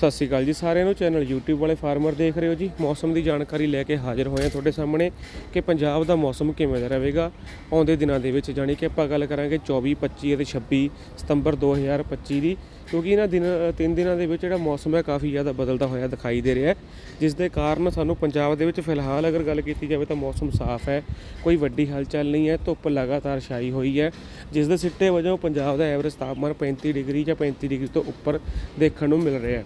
ਸਤਿ ਸ਼੍ਰੀ ਅਕਾਲ ਜੀ, ਸਾਰਿਆਂ ਨੂੰ ਚੈਨਲ YouTube ਵਾਲੇ ਫਾਰਮਰ ਦੇਖ ਰਹੇ ਹੋ ਜੀ। ਮੌਸਮ ਦੀ ਜਾਣਕਾਰੀ ਲੈ ਕੇ ਹਾਜ਼ਰ ਹੋਏ ਹਾਂ ਤੁਹਾਡੇ ਸਾਹਮਣੇ ਕਿ ਪੰਜਾਬ ਦਾ ਮੌਸਮ ਕਿਵੇਂ ਦਾ ਰਹੇਗਾ ਆਉਂਦੇ ਦਿਨਾਂ ਦੇ ਵਿੱਚ। ਜਾਣੀ ਕਿ ਆਪਾਂ ਗੱਲ ਕਰਾਂਗੇ 24 25 ਅਤੇ 26 ਸਤੰਬਰ 2025 ਦੀ, ਕਿਉਂਕਿ ਇਹਨਾਂ ਦਿਨ, ਤਿੰਨ ਦਿਨਾਂ ਦੇ ਵਿੱਚ ਜਿਹੜਾ ਮੌਸਮ ਹੈ ਕਾਫੀ ਜ਼ਿਆਦਾ ਬਦਲਦਾ ਹੋਇਆ ਦਿਖਾਈ ਦੇ ਰਿਹਾ ਹੈ, ਜਿਸ ਦੇ ਕਾਰਨ ਸਾਨੂੰ ਪੰਜਾਬ ਦੇ ਵਿੱਚ ਫਿਲਹਾਲ ਅਗਰ ਗੱਲ ਕੀਤੀ ਜਾਵੇ ਤਾਂ ਮੌਸਮ ਸਾਫ਼ ਹੈ, ਕੋਈ ਵੱਡੀ ਹਲਚਲ ਨਹੀਂ ਹੈ, ਧੁੱਪ ਲਗਾਤਾਰ ਛਾਈ ਹੋਈ ਹੈ, ਜਿਸ ਦੇ ਸਿੱਟੇ ਵਜੋਂ ਪੰਜਾਬ ਦਾ ਐਵਰੇਜ ਤਾਪਮਾਨ 35 ਡਿਗਰੀ ਜਾਂ 35 ਡਿਗਰੀ ਤੋਂ ਉੱਪਰ ਦੇਖਣ ਨੂੰ ਮਿਲ ਰਿਹਾ ਹੈ।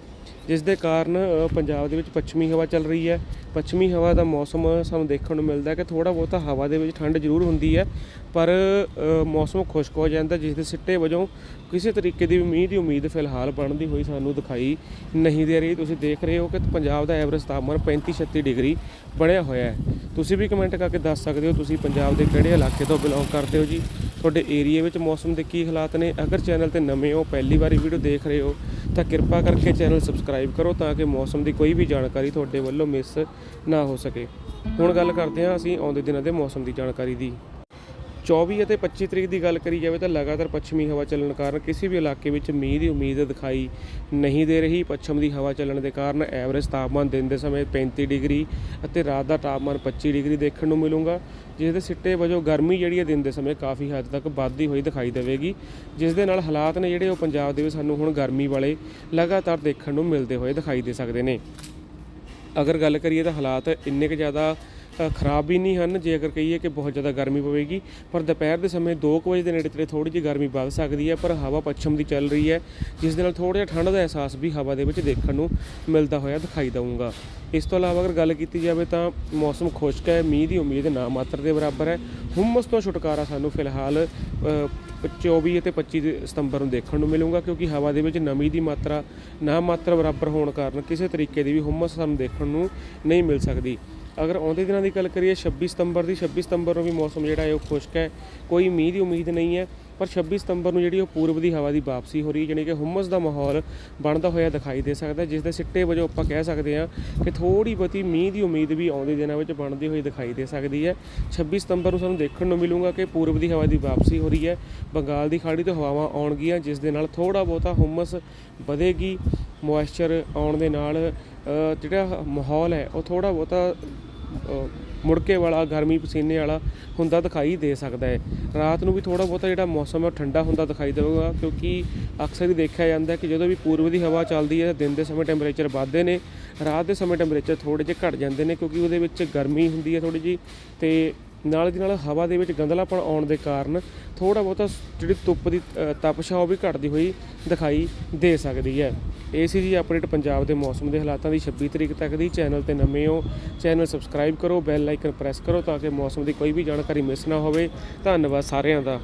ਜਿਸ ਦੇ ਕਾਰਨ ਪੰਜਾਬ ਦੇ ਵਿੱਚ ਪੱਛਮੀ ਹਵਾ ਚੱਲ ਰਹੀ ਹੈ। ਪੱਛਮੀ ਹਵਾ ਦਾ ਮੌਸਮ ਸਾਨੂੰ ਦੇਖਣ ਨੂੰ ਮਿਲਦਾ ਹੈ ਕਿ ਥੋੜਾ ਬਹੁਤਾ ਹਵਾ ਦੇ ਵਿੱਚ ਠੰਡ ਜ਼ਰੂਰ ਹੁੰਦੀ ਹੈ। ਪਰ ਮੌਸਮ ਖੁਸ਼ਕ ਹੋ ਜਾਂਦਾ, ਜਿਸ ਦੇ ਸਿੱਟੇ ਵਜੋਂ ਕਿਸੇ ਤਰੀਕੇ ਦੀ ਵੀ ਮੀਂਹ ਦੀ ਉਮੀਦ ਫਿਲਹਾਲ ਬਣਦੀ ਹੋਈ ਸਾਨੂੰ ਦਿਖਾਈ ਨਹੀਂ ਦੇ ਰਹੀ। ਤੁਸੀਂ ਦੇਖ ਰਹੇ ਹੋ ਕਿ ਪੰਜਾਬ ਦਾ ਐਵਰੇਜ ਤਾਪਮਾਨ 35 36 ਡਿਗਰੀ ਬਣਿਆ ਹੋਇਆ ਹੈ। ਤੁਸੀਂ ਵੀ ਕਮੈਂਟ ਕਰਕੇ ਦੱਸ ਸਕਦੇ ਹੋ ਤੁਸੀਂ ਪੰਜਾਬ ਦੇ ਕਿਹੜੇ ਇਲਾਕੇ ਤੋਂ ਬਿਲੋਂਗ ਕਰਦੇ ਹੋ ਜੀ। ਤੁਹਾਡੇ ਏਰੀਆ ਵਿੱਚ ਮੌਸਮ ਦੇ ਕੀ ਹਾਲਾਤ ਨੇ? ਅਗਰ ਚੈਨਲ ਤੇ ਨਵੇਂ ਹੋ, ਪਹਿਲੀ ਵਾਰੀ ਵੀਡੀਓ ਦੇਖ ਰਹੇ ਹੋ, ਤਾਂ ਕਿਰਪਾ ਕਰਕੇ ਚੈਨਲ ਸਬਸਕ੍ਰਾਈਬ ਕਰੋ ਤਾਂ ਕਿ ਮੌਸਮ ਦੀ ਕੋਈ ਵੀ ਜਾਣਕਾਰੀ ਤੁਹਾਡੇ ਵੱਲੋਂ ਮਿਸ ਨਾ ਹੋ ਸਕੇ। ਹੁਣ ਗੱਲ ਕਰਦੇ ਹਾਂ ਅਸੀਂ ਆਉਂਦੇ ਦਿਨਾਂ ਦੇ ਮੌਸਮ ਦੀ ਜਾਣਕਾਰੀ ਦੀ। 24 ਅਤੇ 25 ਤਰੀਕ ਦੀ ਗੱਲ ਕਰੀ ਜਾਵੇ ਤਾਂ ਲਗਾਤਾਰ ਪੱਛਮੀ ਹਵਾ ਚੱਲਣ ਕਾਰਨ ਕਿਸੇ ਵੀ ਇਲਾਕੇ ਵਿੱਚ ਮੀਂਹ ਦੀ ਉਮੀਦ ਦਿਖਾਈ ਨਹੀਂ ਦੇ ਰਹੀ। ਪੱਛਮ ਦੀ ਹਵਾ ਚੱਲਣ ਦੇ ਕਾਰਨ ਐਵਰੇਜ ਤਾਪਮਾਨ ਦਿਨ ਦੇ ਸਮੇਂ 35 ਡਿਗਰੀ ਅਤੇ ਰਾਤ ਦਾ ਤਾਪਮਾਨ 25 ਡਿਗਰੀ ਦੇਖਣ ਨੂੰ ਮਿਲੂਗਾ, ਜਿਸ ਦੇ ਸਿੱਟੇ ਵਜੋਂ ਗਰਮੀ ਜਿਹੜੀ ਹੈ ਦਿਨ ਦੇ ਸਮੇਂ ਕਾਫੀ ਹੱਦ ਤੱਕ ਵੱਧਦੀ ਹੋਈ ਦਿਖਾਈ ਦੇਵੇਗੀ। ਜਿਸ ਦੇ ਨਾਲ ਹਾਲਾਤ ਨੇ ਜਿਹੜੇ ਉਹ ਪੰਜਾਬ ਦੇ ਵਿੱਚ ਸਾਨੂੰ ਹੁਣ ਗਰਮੀ ਵਾਲੇ ਲਗਾਤਾਰ ਦੇਖਣ ਨੂੰ ਮਿਲਦੇ ਹੋਏ ਦਿਖਾਈ ਦੇ ਸਕਦੇ ਨੇ। ਅਗਰ ਗੱਲ ਕਰੀਏ ਤਾਂ ਹਾਲਾਤ ਇੰਨੇ ਕੁ ਜ਼ਿਆਦਾ ਖਰਾਬ ਵੀ ਨਹੀਂ ਹਨ। ਜੇ ਅਗਰ ਕਹੀਏ ਕਿ ਬਹੁਤ ਜ਼ਿਆਦਾ ਗਰਮੀ ਪਵੇਗੀ ਪਰ ਦੁਪਹਿਰ ਦੇ ਸਮੇਂ 2 ਵਜੇ ਦੇ ਨੇੜੇ ਤੇੜੇ ਥੋੜੀ ਜਿਹੀ ਗਰਮੀ ਵੱਧ ਸਕਦੀ ਹੈ ਪਰ ਹਵਾ ਪੱਛਮ ਦੀ ਚੱਲ ਰਹੀ ਹੈ ਜਿਸ ਦੇ ਨਾਲ ਥੋੜਾ ਜਿਹਾ ਠੰਡ ਦਾ ਅਹਿਸਾਸ ਵੀ ਹਵਾ ਦੇ ਵਿੱਚ ਦੇਖਣ ਨੂੰ ਮਿਲਦਾ ਹੋਇਆ ਦਿਖਾਈ ਦਊਗਾ। ਇਸ ਤੋਂ ਇਲਾਵਾ ਅਗਰ ਗੱਲ ਕੀਤੀ ਜਾਵੇ ਤਾਂ ਮੌਸਮ ਖੁਸ਼ਕ ਹੈ ਮੀਂਹ ਦੀ ਉਮੀਦ ਨਾ ਮਾਤਰ ਦੇ ਬਰਾਬਰ ਹੈ। ਹੁਮਸ ਤੋਂ ਛੁਟਕਾਰਾ ਸਾਨੂੰ ਫਿਲਹਾਲ ਅ, 24 ਅਤੇ 25 ਸਤੰਬਰ ਨੂੰ ਦੇਖਣ ਨੂੰ ਮਿਲੂਗਾ ਕਿਉਂਕਿ ਹਵਾ ਦੇ ਵਿੱਚ ਨਮੀ ਦੀ ਮਾਤਰਾ ਨਾ ਮਾਤਰ ਬਰਾਬਰ ਹੋਣ ਕਾਰਨ ਕਿਸੇ ਤਰੀਕੇ ਦੀ ਵੀ ਹੁਮਸ ਸਾਨੂੰ ਦੇਖਣ ਨੂੰ ਨਹੀਂ ਮਿਲ ਸਕਦੀ। ਅਗਰ ਆਉਂਦੇ ਦਿਨਾਂ ਦੀ ਗੱਲ ਕਰੀਏ 26 ਸਤੰਬਰ ਦੀ 26 ਸਤੰਬਰ ਨੂੰ ਵੀ ਮੌਸਮ ਜਿਹੜਾ ਹੈ ਉਹ ਖੁਸ਼ਕ ਹੈ। ਕੋਈ ਮੀਂਹ ਦੀ ਉਮੀਦ ਨਹੀਂ ਹੈ, ਪਰ 26 ਸਤੰਬਰ ਨੂੰ ਜਿਹੜੀ ਉਹ ਪੂਰਬ ਦੀ ਹਵਾ ਦੀ ਵਾਪਸੀ ਹੋ ਰਹੀ ਹੈ, ਜਾਣੀ ਕਿ ਹੁਮਸ ਦਾ ਮਾਹੌਲ ਬਣਦਾ ਹੋਇਆ ਦਿਖਾਈ ਦੇ ਸਕਦਾ ਜਿਸ ਦੇ ਸਿੱਟੇ ਵਜੋਂ ਆਪਾਂ ਕਹਿ ਸਕਦੇ ਹਾਂ ਕਿ ਥੋੜੀ ਬਹੁਤੀ ਮੀਂਹ ਦੀ ਉਮੀਦ ਵੀ ਆਉਂਦੇ ਦਿਨਾਂ ਵਿੱਚ ਬਣਦੀ ਹੋਈ ਦਿਖਾਈ ਦੇ ਸਕਦੀ ਹੈ। 26 ਸਤੰਬਰ ਨੂੰ ਸਾਨੂੰ ਦੇਖਣ ਨੂੰ ਮਿਲੂਗਾ ਕਿ ਪੂਰਬ ਦੀ ਹਵਾ ਦੀ ਵਾਪਸੀ ਹੋ ਰਹੀ ਹੈ। ਬੰਗਾਲ ਦੀ ਖਾੜੀ ਤੋਂ ਹਵਾਵਾਂ ਆਉਣਗੀਆਂ, ਜਿਸ ਦੇ ਨਾਲ ਥੋੜਾ ਬਹੁਤਾ ਹੁਮਸ ਵਧੇਗੀ। ਮੋਇਸਚਰ ਆਉਣ ਦੇ ਨਾਲ ਜਿਹੜਾ ਮਾਹੌਲ ਹੈ, ਉਹ ਥੋੜਾ ਬਹੁਤਾ ਮੁੜਕੇ ਵਾਲਾ ਗਰਮੀ ਪਸੀਨੇ ਵਾਲਾ ਹੁੰਦਾ ਦਿਖਾਈ ਦੇ ਸਕਦਾ ਹੈ। ਰਾਤ ਨੂੰ ਵੀ ਥੋੜਾ ਬਹੁਤਾ ਜਿਹੜਾ ਮੌਸਮ ਹੈ ਠੰਡਾ ਹੁੰਦਾ ਦਿਖਾਈ ਦੇਵੇਗਾ ਕਿਉਂਕਿ ਅਕਸਰ ਹੀ ਦੇਖਿਆ ਜਾਂਦਾ ਕਿ ਜਦੋਂ ਵੀ ਪੂਰਬ ਦੀ ਹਵਾ ਚੱਲਦੀ ਹੈ ਤਾਂ ਦਿਨ ਦੇ ਸਮੇਂ ਟੈਂਪਰੇਚਰ ਵੱਧਦੇ ਨੇ ਰਾਤ ਦੇ ਸਮੇਂ ਟੈਂਪਰੇਚਰ ਥੋੜੇ ਜਿਹੇ ਘਟ ਜਾਂਦੇ ਨੇ ਕਿਉਂਕਿ ਉਹਦੇ ਵਿੱਚ ਗਰਮੀ ਹੁੰਦੀ ਹੈ ਥੋੜੀ ਜੀ ਤੇ ਨਾਲ ਦੀ ਨਾਲ ਹਵਾ ਦੇ ਵਿੱਚ ਗੰਧਲਾਪਣ ਆਉਣ ਦੇ ਕਾਰਨ ਥੋੜਾ ਬਹੁਤਾ ਜਿਹੜੀ ਧੁੱਪ ਦੀ ਅ, ਤਪਸ਼ ਆ ਉਹ ਵੀ ਘਟਦੀ ਹੋਈ ਦਿਖਾਈ ਦੇ ਸਕਦੀ ਹੈ। ਇਹ ਸੀ ਜੀ ਅਪਡੇਟ ਪੰਜਾਬ ਦੇ ਮੌਸਮ ਦੇ ਹਾਲਾਤਾਂ ਦੀ 26 ਤਰੀਕ ਤੱਕ ਦੀ। ਚੈਨਲ ਤੇ ਨਵੇਂ ਹੋ, ਚੈਨਲ ਸਬਸਕ੍ਰਾਈਬ ਕਰੋ, ਬੈਲ ਆਈਕਨ ਪ੍ਰੈਸ ਕਰੋ ਤਾਂ ਕਿ ਮੌਸਮ ਦੀ ਕੋਈ ਵੀ ਜਾਣਕਾਰੀ ਮਿਸ ਨਾ ਹੋਵੇ। ਧੰਨਵਾਦ ਸਾਰਿਆਂ ਦਾ।